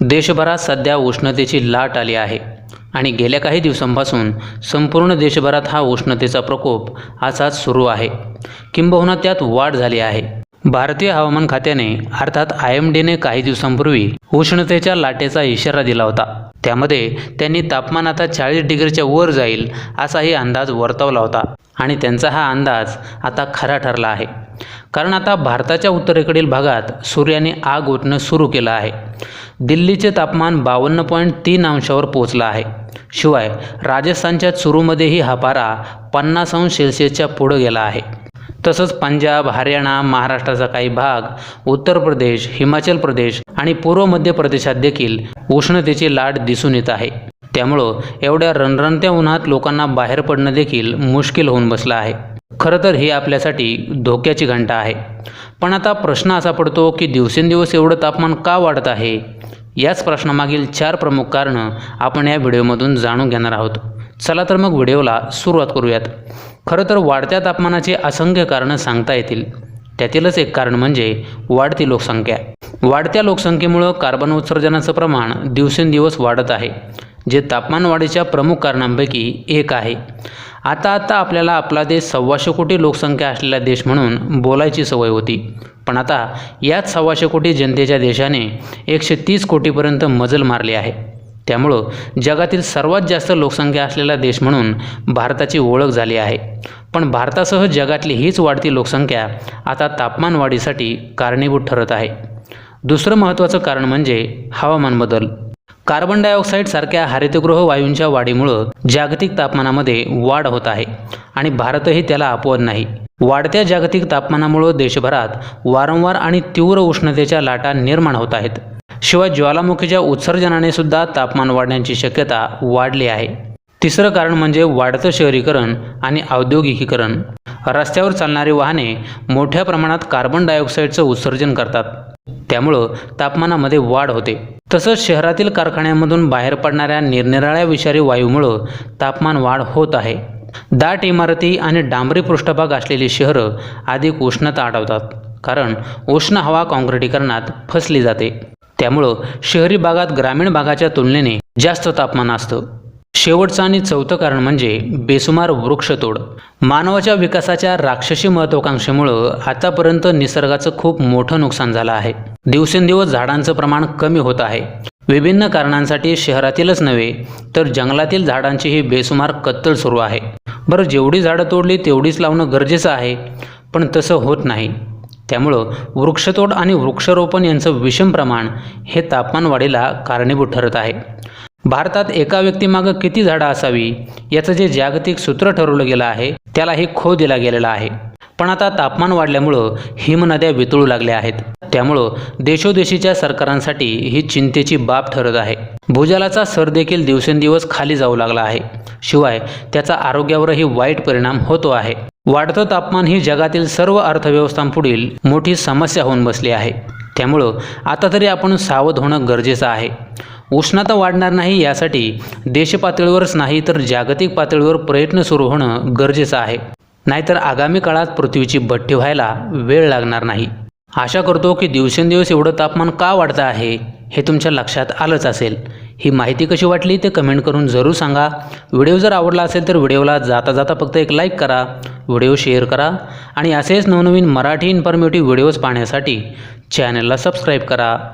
देशभरात सध्या उष्णतेची लाट आली आहे आणि गेल्या काही दिवसांपासून संपूर्ण देशभरात हा उष्णतेचा प्रकोप असाच सुरू आहे. किंबहुना त्यात वाढ झाली आहे. भारतीय हवामान खात्याने अर्थात आय एम डीने काही दिवसांपूर्वी उष्णतेच्या लाटेचा इशारा दिला होता. त्यामध्ये त्यांनी तापमान आता चाळीस डिग्रीच्या वर जाईल असाही अंदाज वर्तवला होता. आणि त्यांचा हा अंदाज आता खरा ठरला आहे. कारण आता भारताच्या उत्तरेकडील भागात सूर्याने आग ओतणं सुरू केलं आहे. दिल्लीचे तापमान बावन्न पॉईंट तीन अंशावर पोहोचलं आहे. शिवाय राजस्थानच्या चुरूमध्येही हा पारा पन्नास अंश सेल्सिअसच्या पुढं गेला आहे. तसंच पंजाब हरियाणा महाराष्ट्राचा काही भाग उत्तर प्रदेश हिमाचल प्रदेश आणि पूर्व मध्य प्रदेशात देखील उष्णतेची लाट दिसून येत आहे. त्यामुळं एवढ्या रणरणत्या उन्हात लोकांना बाहेर पडणं देखील मुश्किल होऊन बसलं आहे. खरं तर ही आपल्यासाठी धोक्याची घंटा आहे. पण आता प्रश्न असा पडतो की दिवसेंदिवस एवढं तापमान का वाढत आहे? याच प्रश्नामागील चार प्रमुख कारणं आपण या व्हिडिओमधून जाणून घेणार आहोत. चला तर मग व्हिडिओला सुरुवात करूयात. खरं तर वाढत्या तापमानाचे असंख्य कारणं सांगता येतील. त्यातीलच एक कारण म्हणजे वाढती लोकसंख्या. वाढत्या लोकसंख्येमुळं कार्बन उत्सर्जनाचं प्रमाण दिवसेंदिवस वाढत आहे. जे तापमानवाढीच्या प्रमुख कारणांपैकी एक आहे. आता आता आपल्याला आपला देश सव्वाशे कोटी लोकसंख्या असलेला देश म्हणून बोलायची सवय होती. पण आता याच सव्वाशे कोटी जनतेच्या देशाने एकशे तीस कोटीपर्यंत मजल मारली आहे. त्यामुळं जगातील सर्वात जास्त लोकसंख्या असलेला देश म्हणून भारताची ओळख झाली आहे. पण भारतासह जगातली हीच वाढती लोकसंख्या आता तापमानवाढीसाठी कारणीभूत ठरत आहे. दुसरं महत्त्वाचं कारण म्हणजे हवामान बदल. कार्बन डायऑक्साईड सारख्या हरितगृह वायूंच्या वाढीमुळं जागतिक तापमानामध्ये वाढ होत आहे आणि भारतही त्याला अपवाद नाही. वाढत्या जागतिक तापमानामुळं देशभरात वारंवार आणि तीव्र उष्णतेच्या लाटा निर्माण होत आहेत. शिवाय ज्वालामुखीच्या उत्सर्जनाने सुद्धा तापमान वाढण्याची शक्यता वाढली आहे. तिसरं कारण म्हणजे वाढतं शहरीकरण आणि औद्योगिकीकरण. रस्त्यावर चालणारी वाहने मोठ्या प्रमाणात कार्बन डायऑक्साईडचं उत्सर्जन करतात. त्यामुळं तापमानामध्ये वाढ होते. तसंच शहरातील कारखान्यांमधून बाहेर पडणाऱ्या निरनिराळ्या विषारी वायूमुळं तापमान वाढ होत आहे. दाट इमारती आणि डांबरी पृष्ठभाग असलेली शहरं अधिक उष्णता आढळतात कारण उष्ण हवा काँक्रिटीकरणात फसली जाते. त्यामुळं शहरी भागात ग्रामीण भागाच्या तुलनेने जास्त तापमान असतं. शेवटचं आणि चौथं कारण म्हणजे बेसुमार वृक्षतोड. मानवाच्या विकासाच्या राक्षसी महत्वाकांक्षेमुळं आतापर्यंत निसर्गाचं खूप मोठं नुकसान झालं आहे. दिवसेंदिवस झाडांचं प्रमाण कमी होत आहे. विभिन्न कारणांसाठी शहरातीलच नव्हे तर जंगलातील झाडांचीही बेसुमार कत्तल सुरू आहे. बरं जेवढी झाडं तोडली तेवढीच लावणं गरजेचं आहे पण तसं होत नाही. त्यामुळं वृक्षतोड आणि वृक्षारोपण यांचं विषम प्रमाण हे तापमान वाढीला कारणीभूत ठरत आहे. भारतात एका व्यक्तीमागं किती झाडं असावी याचं जे जागतिक सूत्र ठरवलं गेलं आहे त्यालाही खो दिला गेलेला आहे. पण आता तापमान वाढल्यामुळं हिमनद्या वितळू लागल्या आहेत. त्यामुळं देशोदेशीच्या सरकारांसाठी ही चिंतेची बाब ठरत आहे. भूजलाचा सर देखील दिवसेंदिवस खाली जाऊ लागला आहे. शिवाय त्याचा आरोग्यावरही वाईट परिणाम होतो आहे. वाढतं तापमान ही जगातील सर्व अर्थव्यवस्थांपुढील मोठी समस्या होऊन बसली आहे. त्यामुळं आता तरी आपण सावध होणं गरजेचं आहे. उष्णता वाढणार नाही यासाठी देशपातळीवरच नाही तर जागतिक पातळीवर प्रयत्न सुरू होणं गरजेचं आहे. नाहीतर आगामी काळात पृथ्वीची भट्टी व्हायला वेळ लागणार नाही. आशा करतो की दिवसेंदिवस एवढं तापमान का वाढतं आहे हे तुमच्या लक्षात आलंच असेल. ही माहिती कशी वाटली ते कमेंट करून जरूर सांगा. व्हिडिओ जर आवडला असेल तर व्हिडिओला जाता जाता फक्त एक लाईक करा व्हिडिओ शेअर करा आणि असेच नवनवीन मराठी इन्फॉर्मेटिव्ह व्हिडिओज पाहण्यासाठी चॅनलला सबस्क्राईब करा.